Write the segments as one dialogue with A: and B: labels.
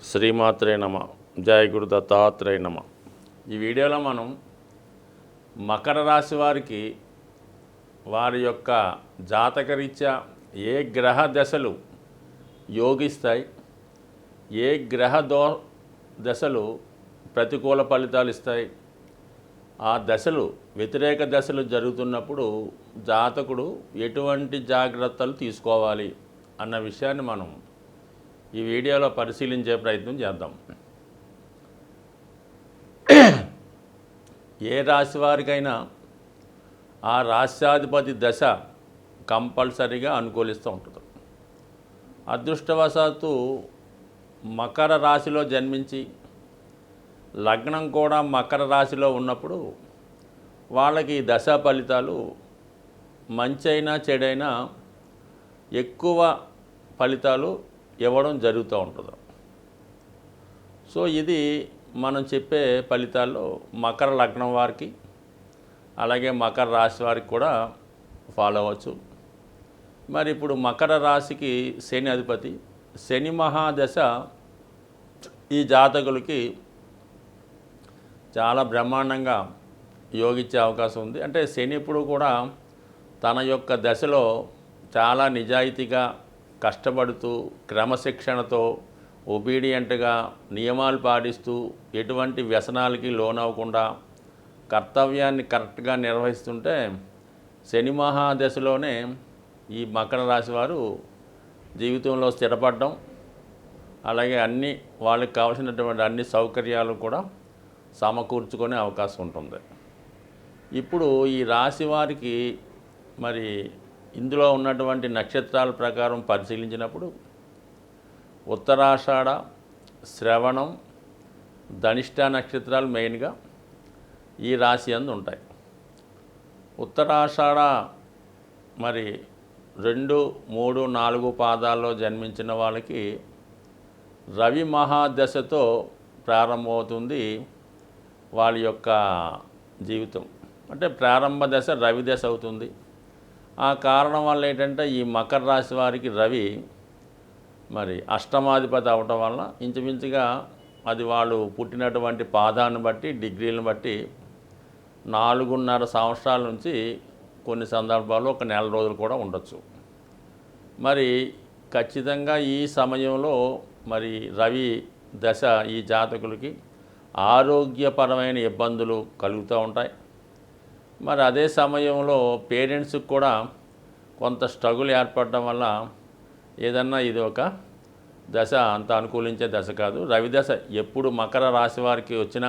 A: శ్రీమాత్రే నమ. జయ గురు దత్తాత్రేయ నమ. ఈ వీడియోలో మనం మకర రాశి వారికి వారి యొక్క జాతకరీత్యా ఏ గ్రహ దశలు యోగిస్తాయి ఏ గ్రహ దో దశలు ప్రతికూల ఫలితాలు ఇస్తాయి ఆ దశలు వ్యతిరేక దశలు జరుగుతున్నప్పుడు జాతకుడు ఎటువంటి జాగ్రత్తలు తీసుకోవాలి అన్న విషయాన్ని మనం ఈ వీడియోలో పరిశీలించే ప్రయత్నం చేద్దాం. ఏ రాశి వారికైనా ఆ రాష్ట్రాధిపతి దశ కంపల్సరీగా అనుకూలిస్తూ ఉంటుంది. అదృష్టవశాత్తు మకర రాశిలో జన్మించి లగ్నం కూడా మకర రాశిలో ఉన్నప్పుడు వాళ్ళకి దశ దశా ఫలితాలు మంచైనా చెడైనా ఎక్కువ ఫలితాలు ఇవ్వడం జరుగుతూ ఉంటుంది. సో ఇది మనం చెప్పే ఫలితాల్లో మకర లగ్నం వారికి అలాగే మకర రాశి వారికి కూడా ఫాలో అవ్వచ్చు. మరి ఇప్పుడు మకర రాశికి శని అధిపతి శని మహాదశ ఈ జాతకులకి చాలా బ్రహ్మాండంగా యోగించే అవకాశం ఉంది. అంటే శని ఇప్పుడు కూడా తన యొక్క దశలో చాలా నిజాయితీగా కష్టపడుతూ క్రమశిక్షణతో ఒబీడియంట్గా నియమాలు పాటిస్తూ ఎటువంటి వ్యసనాలకి లోనవ్వకుండా కర్తవ్యాన్ని కరెక్ట్గా నిర్వహిస్తుంటే శని మహాదశలోనే ఈ మకర రాశి వారు జీవితంలో స్థిరపడడం అలాగే అన్ని వాళ్ళకి కావాల్సినటువంటి అన్ని సౌకర్యాలు కూడా సమకూర్చుకునే అవకాశం ఉంటుంది. ఇప్పుడు ఈ రాశి వారికి మరి ఇందులో ఉన్నటువంటి నక్షత్రాల ప్రకారం పరిశీలించినప్పుడు ఉత్తరాషాఢ శ్రవణం ధనిష్ట నక్షత్రాలు మెయిన్గా ఈ రాశి అందు ఉంటాయి. ఉత్తరాషాఢ మరి రెండు మూడు నాలుగు పాదాల్లో జన్మించిన వాళ్ళకి రవి మహాదశతో ప్రారంభమవుతుంది వాళ్ళ యొక్క జీవితం. అంటే ప్రారంభ దశ రవి దశ అవుతుంది. ఆ కారణం వల్ల ఏంటంటే ఈ మకర రాశి వారికి రవి మరి అష్టమాధిపతి అవటం వల్ల ఇంచుమించుగా అది వాళ్ళు పుట్టినటువంటి పాదాన్ని బట్టి డిగ్రీలను బట్టి నాలుగున్నర సంవత్సరాల నుంచి కొన్ని సందర్భాల్లో ఒక నెల రోజులు కూడా ఉండొచ్చు. మరి ఖచ్చితంగా ఈ సమయంలో మరి రవి దశ ఈ జాతకులకి ఆరోగ్యపరమైన ఇబ్బందులు కలుగుతూ ఉంటాయి. మరి అదే సమయంలో పేరెంట్స్కి కూడా కొంత స్ట్రగుల్ ఏర్పడడం వల్ల ఏదన్నా ఇది ఒక దశ అంత అనుకూలించే దశ కాదు. రవిదశ ఎప్పుడు మకర రాశి వారికి వచ్చినా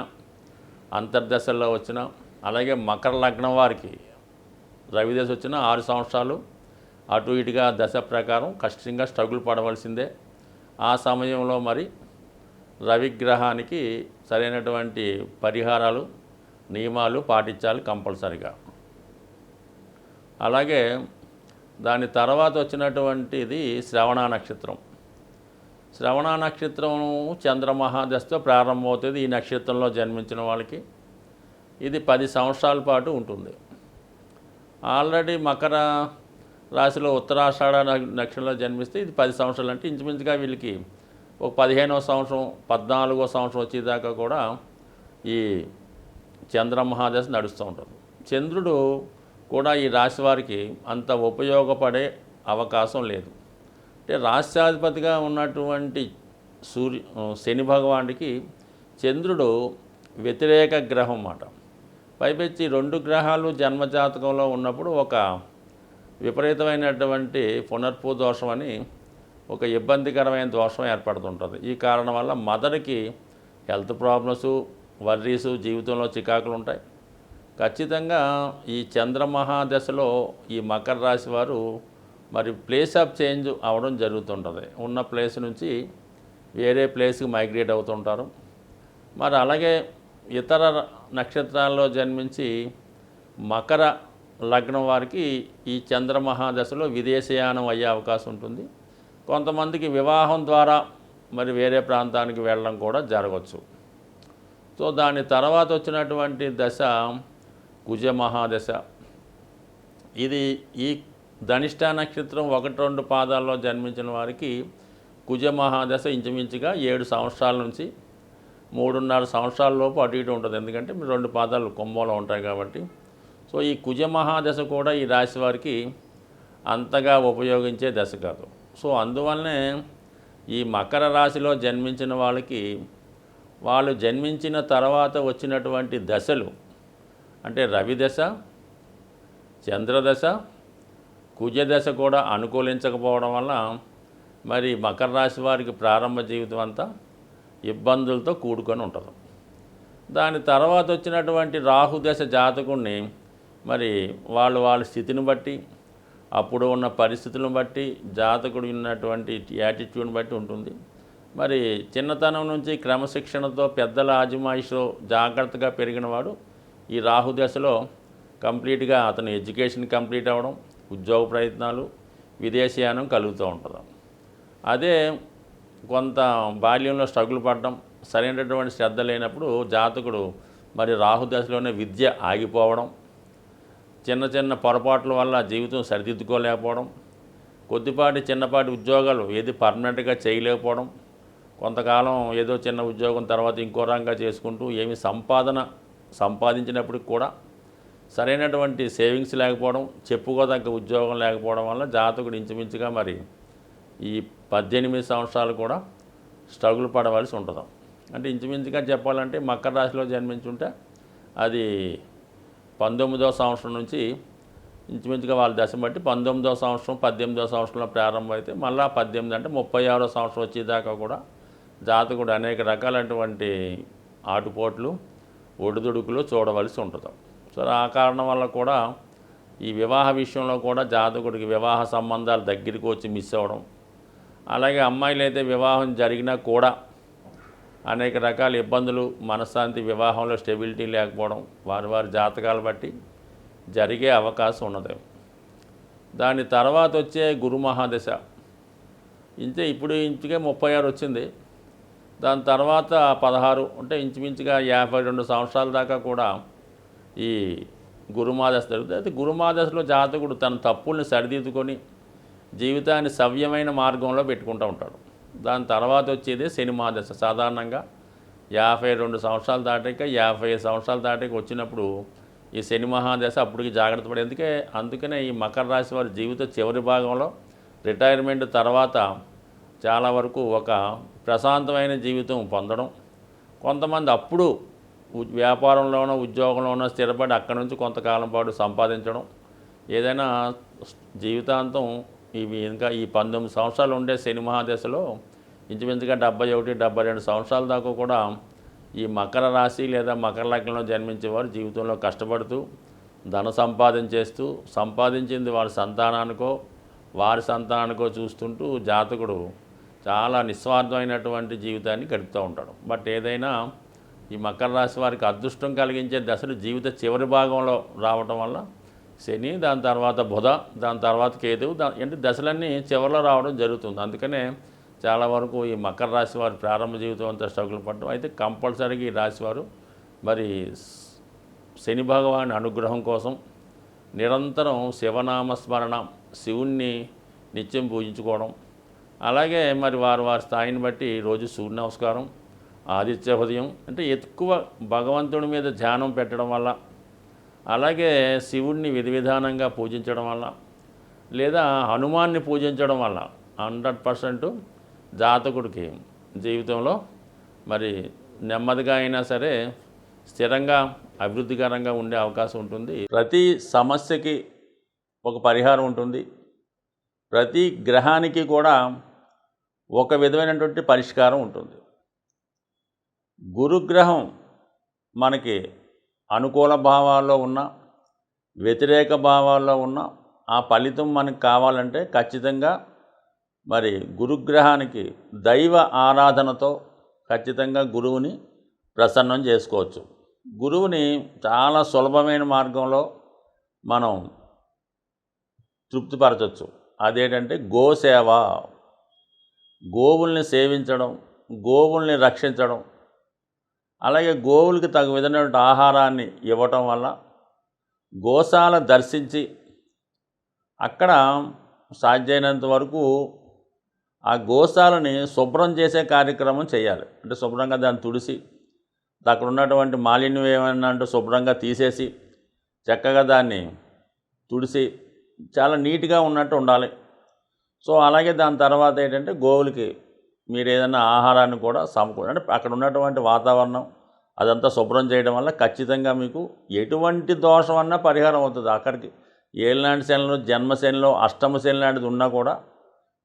A: అంతర్దశల్లో వచ్చినా అలాగే మకర లగ్నం వారికి రవిదశ వచ్చిన ఆరు సంవత్సరాలు అటు ఇటుగా దశ ప్రకారం కష్టంగా స్ట్రగుల్ పడవలసిందే. ఆ సమయంలో మరి రవిగ్రహానికి సరైనటువంటి పరిహారాలు నియమాలు పాటించాలి కంపల్సరిగా. అలాగే దాని తర్వాత వచ్చినటువంటిది శ్రవణ నక్షత్రం. శ్రవణ నక్షత్రం చంద్రమహాదశతో ప్రారంభమవుతుంది ఈ నక్షత్రంలో జన్మించిన వాళ్ళకి. ఇది పది సంవత్సరాల పాటు ఉంటుంది. ఆల్రెడీ మకర రాశిలో ఉత్తరాషాఢ నక్షత్రంలో జన్మిస్తే ఇది పది సంవత్సరాలు. అంటే ఇంచుమించుగా వీళ్ళకి ఒక పదిహేనవ సంవత్సరం పద్నాలుగో సంవత్సరం వచ్చేదాకా కూడా ఈ చంద్రమహాదశ నడుస్తూ ఉంటుంది. చంద్రుడు కూడా ఈ రాశి వారికి అంత ఉపయోగపడే అవకాశం లేదు. అంటే రాష్ట్రాధిపతిగా ఉన్నటువంటి సూర్య శని భగవానుడికి చంద్రుడు వ్యతిరేక గ్రహం అన్నమాట పైపెచ్చి రెండు గ్రహాలు జన్మజాతకంలో ఉన్నప్పుడు ఒక విపరీతమైనటువంటి పునర్పు దోషం అని ఒక ఇబ్బందికరమైన దోషం ఏర్పడుతుంటుంది. ఈ కారణం వల్ల మదర్కి హెల్త్ ప్రాబ్లమ్స్ వర్రీస్ జీవితంలో చికాకులు ఉంటాయి ఖచ్చితంగా ఈ చంద్రమహాదశలో ఈ మకర రాశి వారు మరి ప్లేస్ ఆఫ్ చేంజ్ అవడం జరుగుతుంటుంది. ఉన్న ప్లేస్ నుంచి వేరే ప్లేస్కి మైగ్రేట్ అవుతుంటారు. మరి అలాగే ఇతర నక్షత్రాల్లో జన్మించి మకర లగ్నం వారికి ఈ చంద్రమహాదశలో విదేశయానం అయ్యే అవకాశం ఉంటుంది. కొంతమందికి వివాహం ద్వారా మరి వేరే ప్రాంతానికి వెళ్ళడం కూడా జరగవచ్చు సో దాని తర్వాత వచ్చినటువంటి దశ కుజ మహాదశ. ఇది ఈ ధనిష్ట నక్షత్రం ఒకటి రెండు పాదాల్లో జన్మించిన వారికి కుజ మహాదశ ఇంచుమించుగా ఏడు సంవత్సరాల నుంచి మూడున్నర సంవత్సరాల లోపు అటు ఇటు ఉంటుంది. ఎందుకంటే రెండు పాదాలు కుంభంలో ఉంటాయి కాబట్టి. సో ఈ కుజ మహాదశ కూడా ఈ రాశి వారికి అంతగా ఉపయోగించే దశ కాదు. సో అందువల్లనే ఈ మకర రాశిలో జన్మించిన వాళ్ళకి వాళ్ళు జన్మించిన తర్వాత వచ్చినటువంటి దశలు అంటే రవి దశ చంద్రదశ కుజదశ కూడా అనుకూలించకపోవడం వల్ల మరి మకర రాశి వారికి ప్రారంభ జీవితం అంతా ఇబ్బందులతో కూడుకొని ఉంటుంది. దాని తర్వాత వచ్చినటువంటి రాహుదశ జాతకుణ్ణి మరి వాళ్ళు వాళ్ళ స్థితిని బట్టి అప్పుడు ఉన్న పరిస్థితులను బట్టి జాతకుడు ఉన్నటువంటి యాటిట్యూడ్ని బట్టి ఉంటుంది. మరి చిన్నతనం నుంచి క్రమశిక్షణతో పెద్దల ఆజమాయిషో జాగ్రత్తగా పెరిగినవాడు ఈ రాహు దశలో కంప్లీట్గా అతని ఎడ్యుకేషన్ కంప్లీట్ అవ్వడం ఉద్యోగ ప్రయత్నాలు విదేశీయానం కలుగుతూ ఉంటుంది. అదే కొంత బాల్యంలో స్ట్రగుల్ పడడం సరైనటువంటి శ్రద్ధ లేనప్పుడు జాతకుడు మరి రాహు దశలోనే విద్య ఆగిపోవడం చిన్న చిన్న పొరపాట్ల వల్ల జీవితం సరిదిద్దుకోలేకపోవడం కొద్దిపాటి చిన్నపాటి ఉద్యోగాలు ఏది పర్మనెంట్గా చేయలేకపోవడం కొంతకాలం ఏదో చిన్న ఉద్యోగం తర్వాత ఇంకో రంగా చేసుకుంటూ ఏమి సంపాదన సంపాదించినప్పటికి కూడా సరైనటువంటి సేవింగ్స్ లేకపోవడం చెప్పుకోదగ్గ ఉద్యోగం లేకపోవడం వల్ల జాతకుడు ఇంచుమించుగా మరి ఈ పద్దెనిమిది సంవత్సరాలు కూడా స్ట్రగుల్ పడవలసి ఉంటుంది. అంటే ఇంచుమించుగా చెప్పాలంటే మకర రాశిలో జన్మించుంటే అది పంతొమ్మిదవ సంవత్సరం నుంచి ఇంచుమించుగా వాళ్ళ దశ బట్టి పంతొమ్మిదవ సంవత్సరం పద్దెనిమిదవ సంవత్సరంలో ప్రారంభం అయితే పద్దెనిమిది అంటే ముప్పై ఆరో సంవత్సరం వచ్చేదాకా కూడా జాతకుడు అనేక రకాలైనటువంటి ఆటుపోట్లు ఒడిదుడుకులు చూడవలసి ఉంటుంది. సో ఆ కారణం వల్ల కూడా ఈ వివాహ విషయంలో కూడా జాతకుడికి వివాహ సంబంధాలు దగ్గరికి వచ్చి మిస్ అవ్వడం అలాగే అమ్మాయిలు అయితే వివాహం జరిగినా కూడా అనేక రకాల ఇబ్బందులు మనశ్శాంతి వివాహంలో స్టెబిలిటీ లేకపోవడం వారి వారి జాతకాలు బట్టి జరిగే అవకాశం ఉన్నది. దాని తర్వాత వచ్చే గురు మహాదశ. ఇంతే ఇప్పుడు ఇంటికే ముప్పై ఆరు వచ్చింది. దాని తర్వాత పదహారు అంటే ఇంచుమించుగా యాభై రెండు సంవత్సరాల దాకా కూడా ఈ గురుమాదశ జరుగుతుంది. అయితే గురుమాదశలో జాతకుడు తన తప్పుల్ని సరిదిద్దుకొని జీవితాన్ని సవ్యమైన మార్గంలో పెట్టుకుంటూ ఉంటాడు. దాని తర్వాత వచ్చేది శనిమాదశ సాధారణంగా యాభై రెండు సంవత్సరాలు దాటాక యాభై సంవత్సరాలు దాటాక వచ్చినప్పుడు ఈ శని మహాదశ అప్పటికి జాగ్రత్త పడే అందుకే అందుకనే ఈ మకర రాశి వారి జీవిత చివరి భాగంలో రిటైర్మెంట్ తర్వాత చాలా వరకు ఒక ప్రశాంతమైన జీవితం పొందడం. కొంతమంది అప్పుడు వ్యాపారంలోనో ఉద్యోగంలోనో స్థిరపడి అక్కడి నుంచి కొంతకాలం పాటు సంపాదించడం. ఏదైనా జీవితాంతం ఇవి ఇంకా ఈ పంతొమ్మిది సంవత్సరాలు ఉండే శని మహాదశలో ఇంచుమించుగా డెబ్బై ఒకటి డెబ్బై రెండు సంవత్సరాల దాకా కూడా ఈ మకర రాశి లేదా మకర లగ్నంలో జన్మించేవారు జీవితంలో కష్టపడుతూ ధన సంపాదన చేస్తూ సంపాదించింది వారి సంతానానికో వారి సంతానానికో చూస్తుంటూ జాతకుడు చాలా నిస్వార్థమైనటువంటి జీవితాన్ని గడుపుతూ ఉంటాడు. బట్ ఏదైనా ఈ మకర రాశి వారికి అదృష్టం కలిగించే దశలు జీవిత చివరి భాగంలో రావటం వల్ల శని దాని తర్వాత బుధ దాని తర్వాత కేతువు దా అంటే దశలన్నీ చివరిలో రావడం జరుగుతుంది. అందుకనే చాలా వరకు ఈ మకర రాశి వారి ప్రారంభ జీవితం అంతా స్ట్రగుల్ పడడం అయితే కంపల్సరీగా ఈ రాశివారు మరి శని భగవాని అనుగ్రహం కోసం నిరంతరం శివనామస్మరణ శివుణ్ణి నిత్యం పూజించుకోవడం అలాగే మరి వారు వారి స్థాయిని బట్టి రోజు సూర్య నమస్కారం ఆదిత్య హృదయం అంటే ఎక్కువ భగవంతుడి మీద ధ్యానం పెట్టడం వల్ల అలాగే శివుణ్ణి విధి విధానంగా పూజించడం వల్ల లేదా హనుమాన్ని పూజించడం వల్ల హండ్రెడ్ పర్సెంట్ జాతకుడికి జీవితంలో మరి నెమ్మదిగా అయినా సరే స్థిరంగా అభివృద్ధికరంగా ఉండే అవకాశం ఉంటుంది. ప్రతి సమస్యకి ఒక పరిహారం ఉంటుంది. ప్రతి గ్రహానికి కూడా ఒక విధమైనటువంటి పరిష్కారం ఉంటుంది. గురుగ్రహం మనకి అనుకూల భావాల్లో ఉన్న వ్యతిరేక భావాల్లో ఉన్న ఆ ఫలితం మనకు కావాలంటే ఖచ్చితంగా మరి గురుగ్రహానికి దైవ ఆరాధనతో ఖచ్చితంగా గురువుని ప్రసన్నం చేసుకోవచ్చు. గురువుని చాలా సులభమైన మార్గంలో మనం తృప్తిపరచవచ్చు అదేంటంటే గోసేవ గోవుల్ని సేవించడం గోవుల్ని రక్షించడం అలాగే గోవులకి తగు విధమైనటువంటి ఆహారాన్ని ఇవ్వటం వల్ల గోశాల దర్శించి అక్కడ సాధ్యమైనంత వరకు ఆ గోశాలని శుభ్రం చేసే కార్యక్రమం చేయాలి. అంటే శుభ్రంగా దాన్ని తుడిసి అక్కడ ఉన్నటువంటి మాలిన్యం ఏమైనా అంటే శుభ్రంగా తీసేసి చక్కగా దాన్ని తుడిసి చాలా నీట్గా ఉన్నట్టు ఉండాలి. సో అలాగే దాని తర్వాత ఏంటంటే గోవులకి మీరు ఏదైనా ఆహారాన్ని కూడా సమకూ అంటే అక్కడ ఉన్నటువంటి వాతావరణం అదంతా శుభ్రం చేయడం వల్ల ఖచ్చితంగా మీకు ఎటువంటి దోషం అన్నా పరిహారం అవుతుంది. అక్కడికి ఏళ్ళనాటి శనిలో జన్మశనిలో అష్టమ శని లాంటిది ఉన్నా కూడా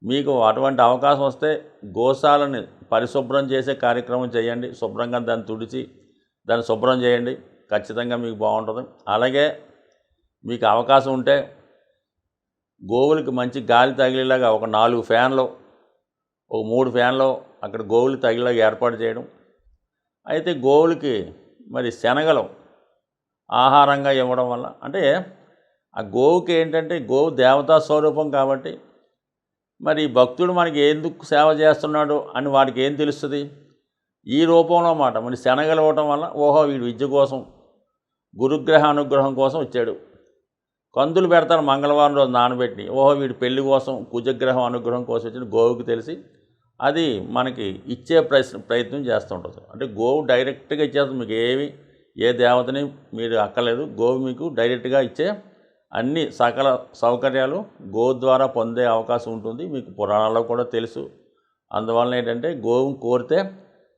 A: మీకు అటువంటి అవకాశం వస్తే గోశాలని పరిశుభ్రం చేసే కార్యక్రమం చేయండి. శుభ్రంగా దాన్ని తుడిచి దాన్ని శుభ్రం చేయండి. ఖచ్చితంగా మీకు బాగుంటుంది. అలాగే మీకు అవకాశం ఉంటే గోవులకి మంచి గాలి తగిలేలాగా ఒక నాలుగు ఫ్యాన్లు ఒక మూడు ఫ్యాన్లు అక్కడ గోవులు తగిలేలాగా ఏర్పాటు చేయడం. అయితే గోవులకి మరి శనగలు ఆహారంగా ఇవ్వడం వల్ల అంటే ఆ గోవుకి ఏంటంటే గోవు దేవతా స్వరూపం కాబట్టి మరి భక్తుడు మనకి ఎందుకు సేవ చేస్తున్నాడు అని వాడికి ఏం తెలుస్తుంది? ఈ రూపంలో మాట. మరి శనగలు ఇవ్వటం వల్ల ఓహో వీడు విద్య కోసం గురుగ్రహ అనుగ్రహం కోసం వచ్చాడు. కందులు పెడతారు మంగళవారం రోజు నానబెట్టి ఓహో వీడు పెళ్ళి కోసం కుజగ్రహం అనుగ్రహం కోసం వచ్చిన గోవుకి తెలిసి అది మనకి ఇచ్చే ప్రయత్నం ప్రయత్నం చేస్తుంటుంది అంటే గోవు డైరెక్ట్గా ఇచ్చేస్తుంది. మీకు ఏమి ఏ దేవతని మీరు అక్కర్లేదు. గోవు మీకు డైరెక్ట్గా ఇచ్చే అన్ని సకల సౌకర్యాలు గోవు ద్వారా పొందే అవకాశం ఉంటుంది. మీకు పురాణాల్లో కూడా తెలుసు. అందువలన ఏంటంటే గోవును కోరితే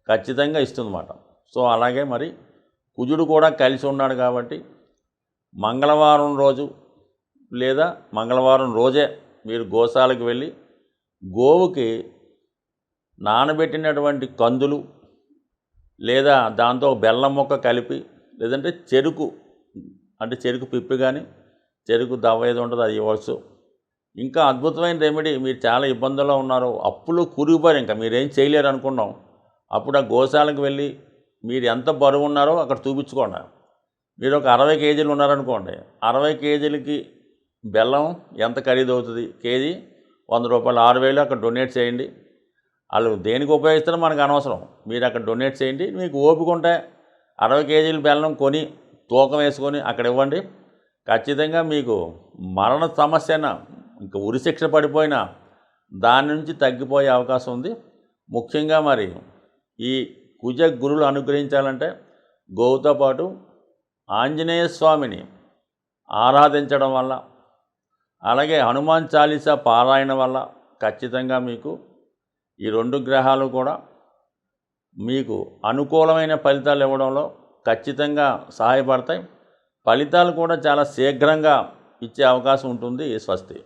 A: ఖచ్చితంగా ఇస్తుందన్నమాట. సో అలాగే మరి కుజుడు కూడా కలిసి ఉన్నాడు కాబట్టి మంగళవారం రోజు లేదా మంగళవారం రోజే మీరు గోశాలకు వెళ్ళి గోవుకి నానబెట్టినటువంటి కందులు లేదా దాంతో బెల్లం మొక్క కలిపి లేదంటే చెరుకు అంటే చెరుకు పిప్పి కానీ చెరుకు దవ్వ ఏది ఉంటుంది అది ఇవ్వచ్చు. ఇంకా అద్భుతమైన రెమెడీ మీరు చాలా ఇబ్బందుల్లో ఉన్నారు అప్పులు కురిగిపోయారు ఇంకా. మీరేం చేయలేరు అనుకున్నాం. అప్పుడు ఆ గోశాలకు వెళ్ళి మీరు ఎంత బరువు ఉన్నారో అక్కడ చూపించుకోండి. మీరు ఒక అరవై కేజీలు ఉన్నారనుకోండి. అరవై కేజీలకి బెల్లం ఎంత ఖరీదు అవుతుంది? కేజీ వంద రూపాయలు. ఆరు వేలు అక్కడ డొనేట్ చేయండి. వాళ్ళు దేనికి ఉపయోగిస్తారో మనకు అనవసరం. మీరు అక్కడ డొనేట్ చేయండి. మీకు ఓపిక ఉంటే అరవై కేజీల బెల్లం కొని తూకం వేసుకొని అక్కడ ఇవ్వండి. ఖచ్చితంగా మీకు మరణ సమస్యన ఇంకా ఉరిశిక్ష పడిపోయినా దాని నుంచి తగ్గిపోయే అవకాశం ఉంది. ముఖ్యంగా మరి ఈ కుజ గురులు అనుగ్రహించాలంటే గోవుతో పాటు ఆంజనేయ స్వామిని ఆరాధించడం వల్ల అలాగే హనుమాన్ చాలీసా పారాయణ వల్ల ఖచ్చితంగా మీకు ఈ రెండు గ్రహాలు కూడా మీకు అనుకూలమైన ఫలితాలు ఇవ్వడంలో ఖచ్చితంగా సహాయపడతాయి. ఫలితాలు కూడా చాలా శీఘ్రంగా ఇచ్చే అవకాశం ఉంటుంది స్వస్తి.